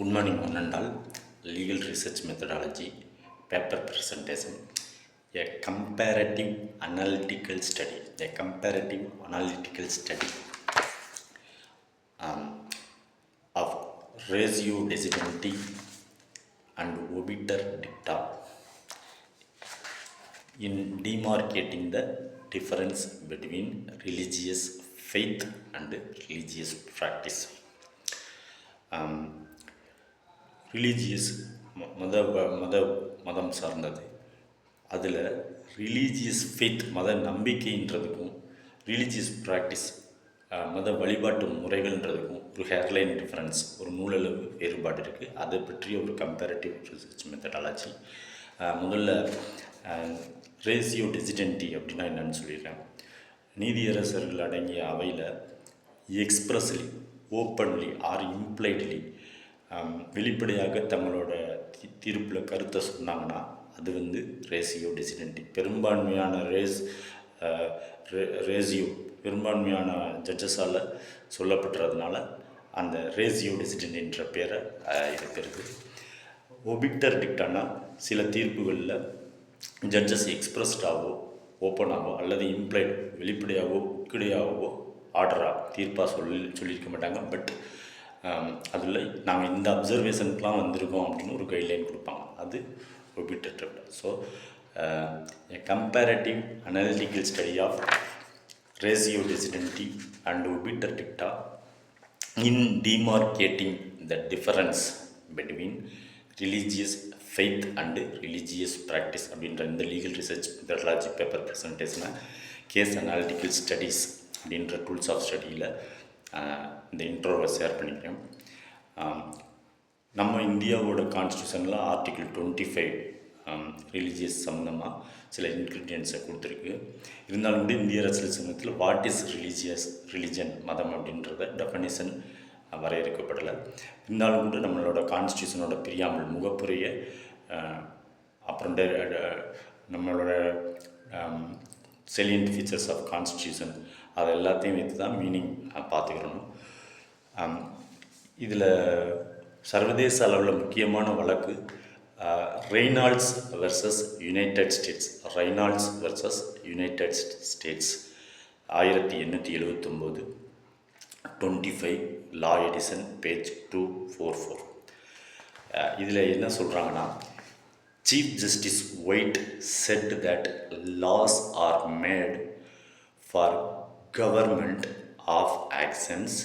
Morning, one and all. Legal research methodology, paper presentation, a comparative analytical study, a comparative analytical study um, of ratio decidenity and obiter dicta in demarcating the difference between religious faith and religious practice. Religious மத மத மதம் சார்ந்தது. அதில் religious faith மத நம்பிக்கைன்றதுக்கும் religious practice மத வழிபாட்டு முறைகள்ன்றதுக்கும் ஒரு hairline difference ஒரு நூலளவு வேறுபாடு இருக்குது அதை பற்றிய ஒரு கம்பேரிட்டிவ் ரிசர்ச் மெத்தடாலஜி முதல்ல ரேசியோ டெசிடென்டி அப்படின்னா என்னென்னு சொல்லிடுறேன். நீதியரசர்கள் அடங்கிய அவையில் எக்ஸ்பிரஸ்லி ஓப்பன்லி ஆர் இம்ப்ளைட்லி வெளிப்படையாக தங்களோட தீர்ப்பில் கருத்தை சொன்னாங்கன்னா அது வந்து ரேசியோ டெசிடென்டி. பெரும்பான்மையான ரேஸ் ரேசியோ பெரும்பான்மையான ஜட்ஜஸால் சொல்லப்பட்டுறதுனால அந்த ரேசியோ டெசிடென்ட்ன்ற பேரை இருக்கிறது ஒபிக்டர் டிக்டானா சில தீர்ப்புகளில் ஜட்ஜஸ் எக்ஸ்பிரஸ்டாகவோ ஓப்பனாகவோ அல்லது இம்ப்ளைட் வெளிப்படையாகவோ உட்கிடையாகவோ ஆர்டராக தீர்ப்பாக சொல்லி சொல்லியிருக்க மாட்டாங்க. பட் அதில் நாங்கள் இந்த அப்சர்வேஷனுக்குலாம் வந்திருக்கோம் அப்படின்னு ஒரு கைட்லைன் கொடுப்பாங்க அது obiter so comparative analytical study of ratio decidendi and obiter dicta in demarcating the difference between religious faith and religious practice அப்படின்ற இந்த லீகல் ரிசர்ச் மெத்தடாலஜி பேப்பர் ப்ரெசன்டேஷனில் கேஸ் அனாலிட்டிக்கல் ஸ்டடீஸ் அப்படின்ற டூல்ஸ் ஆஃப் ஸ்டடியில் இந்த இன்ட்ரோவை share பண்ணிக்கிறேன். நம்ம இந்தியாவோட கான்ஸ்டியூஷனில் ஆர்டிகிள் டுவெண்ட்டி ஃபைவ் ரிலீஜியஸ் சம்மந்தமாக சில இன்க்ரீடியன்ஸை கொடுத்துருக்கு. இருந்தாலும் கூட இந்திய அரசியல் சங்கத்தில் வாட் இஸ் ரிலீஜியஸ் ரிலிஜன் மதம் அப்படின்றத டெஃபனேஷன் வரையறுக்கப்படலை. இருந்தாலும் கூட நம்மளோட கான்ஸ்டியூஷனோட பிரியாமல் முகப்புரையை அப்புறம் நம்மளோட செலியன்ட் ஃபீச்சர்ஸ் ஆஃப் கான்ஸ்டியூஷன் அதை எல்லாத்தையும் வைத்து தான் மீனிங் பார்த்துக்கிறணும் இதில் சர்வதேச அளவில் முக்கியமான வழக்கு Reynolds versus United States Reynolds versus United States ஆயிரத்தி எண்ணூற்றி எழுபத்தொம்போது twenty five law edition page two four four இதில் என்ன சொல்கிறாங்கன்னா chief justice Waite said that laws are made for government of actions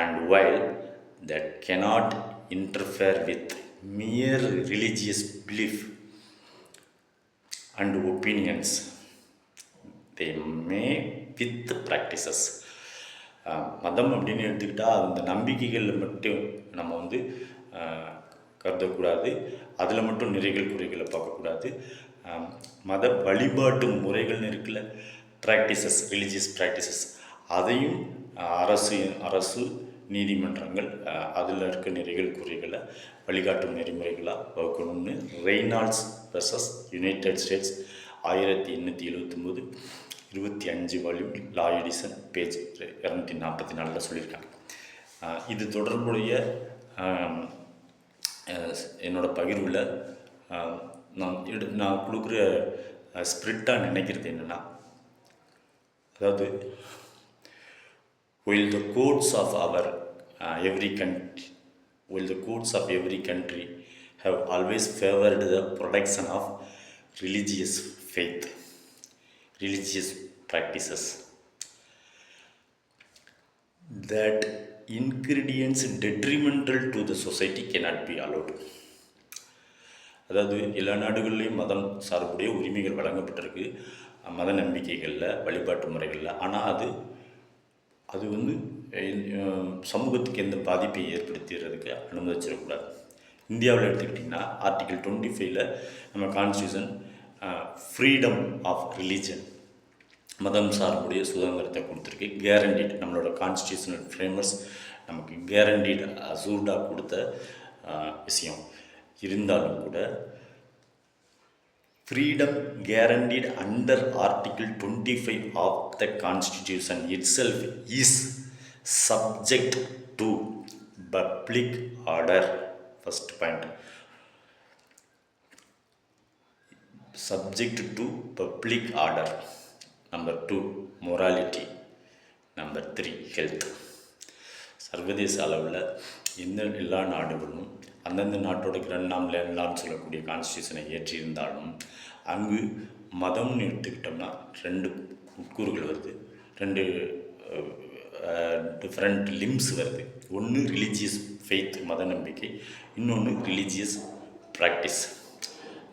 and while that cannot interfere with mere religious belief and opinions they may with practices. மதம் அப்படின்னு எடுத்துக்கிட்டால் அந்த நம்பிக்கைகளில் மட்டும் நம்ம வந்து கருதக்கூடாது. அதில் மட்டும் நிறைகள் குறைகளை பார்க்கக்கூடாது. மத வழிபாட்டு முறைகள்னு இருக்குல்ல ப்ராக்டிசஸ் ரிலீஜியஸ் ப்ராக்டிசஸ் அதையும் அரசு அரசு நீதிமன்றங்கள் அதில் இருக்க நெறிகள் குறைகளை வழிகாட்டும் நெறிமுறைகளாக வகுக்கணும்னு ரெய்னால்ட்ஸ் வெர்சஸ் யுனைடெட் ஸ்டேட்ஸ் ஆயிரத்தி எண்ணூற்றி எழுபத்தொம்போது இருபத்தி அஞ்சு வால்யூம் லா எடிசன் பேஜ் இரநூத்தி நாற்பத்தி நாலில் சொல்லியிருக்காங்க. இது தொடர்புடைய என்னோடய என்னோட பகிர்வில் நான் எடு நான் கொடுக்குற ஸ்பிரிட்டாக நினைக்கிறது என்னென்னா அதாவது will the courts of our uh, every country will the courts of every country have always favored the protection of religious faith religious practices that ingredients detrimental to the society cannot be allowed அதாவது எல்லா நாடுகள்லேயும் மதம் சார்புடைய உரிமைகள் வழங்கப்பட்டிருக்கு மத நம்பிக்கைகளில் வழிபாட்டு முறைகளில். ஆனால் அது அது வந்து சமூகத்துக்கு எந்த பாதிப்பை ஏற்படுத்திடுறதுக்கு அனுமதிச்சிடக்கூடாது இந்தியாவில் எடுத்துக்கிட்டிங்கன்னா ஆர்டிகிள் டுவெண்ட்டி ஃபைவ்ல நம்ம கான்ஸ்டியூஷன் ஃப்ரீடம் ஆஃப் ரிலீஜன் மதம் சார்புடைய சுதந்திரத்தை கொடுத்துருக்கு. கேரண்டீட் நம்மளோட கான்ஸ்டியூஷனல் ஃப்ரேமர்ஸ் நமக்கு கேரண்டீட் அசூர்டாக கொடுத்த விஷயம். இருந்தாலும் கூட freedom guaranteed under article 25 of the constitution itself is subject to public order first point subject to public order number 2 morality number three health சர்வதேச அளவில் எந்த எல்லா நாடுகளும் அந்தந்த நாட்டோட கிரண்ட் நாம் லேண்ட்லான்னு சொல்லக்கூடிய கான்ஸ்டியூஷனை ஏற்றியிருந்தாலும் அங்கு மதம்னு எடுத்துக்கிட்டோம்னா ரெண்டு உட்கூறுகள் வருது. ரெண்டு டிஃப்ரெண்ட் லிம்ஸ் வருது. ஒன்று ரிலீஜியஸ் ஃபெய்த் மத நம்பிக்கை இன்னொன்று ரிலீஜியஸ் ப்ராக்டிஸ்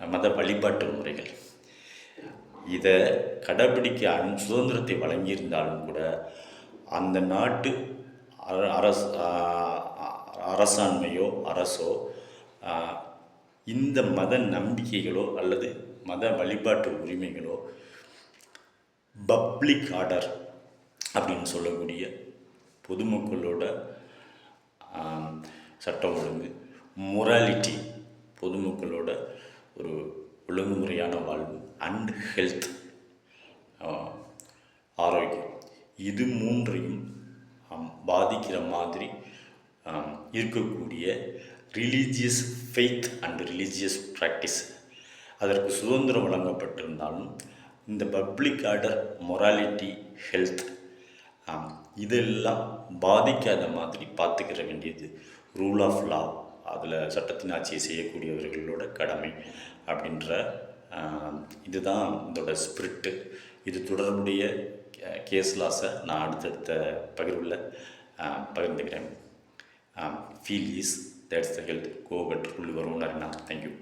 மத வழிபாட்டு முறைகள். இதை கடைபிடிக்க சுதந்திரத்தை வழங்கியிருந்தாலும் கூட அந்த நாட்டு அர- அரசு அரசாண்மையோ அரசோ இந்த மத நம்பிக்கைகளோ அல்லது மத வழிபாட்டு உரிமைகளோ பப்ளிக் ஆர்டர் அப்படின்னு சொல்லக்கூடிய பொதுமக்களோட சட்டம் ஒழுங்கு மொராலிட்டி பொதுமக்களோட ஒரு ஒழுங்குமுறையான வாழ்வு அண்ட் ஹெல்த் ஆரோக்கியம். இது மூன்றையும் பாதிக்கிற மாதிரி இருக்கக்கூடிய religious faith and religious practice அதற்கு சுதந்திரம் வழங்கப்பட்டிருந்தாலும் இந்த பப்ளிக் ஆர்டர் மொராலிட்டி ஹெல்த் இதெல்லாம் பாதிக்காத மாதிரி பார்த்துக்கிற வேண்டியது. ரூல் ஆஃப் லா அதில் சட்டத்தின் ஆட்சியை செய்யக்கூடியவர்களோட கடமை அப்படின்ற இதுதான் இதோட ஸ்பிரிட்டு இது தொடர்புடைய கேஸ் லாஸை நான் அடுத்தடுத்த பகிர்வில் பகிர்ந்துக்கிறேன். um, feel is that's the health. Go get full your thank you.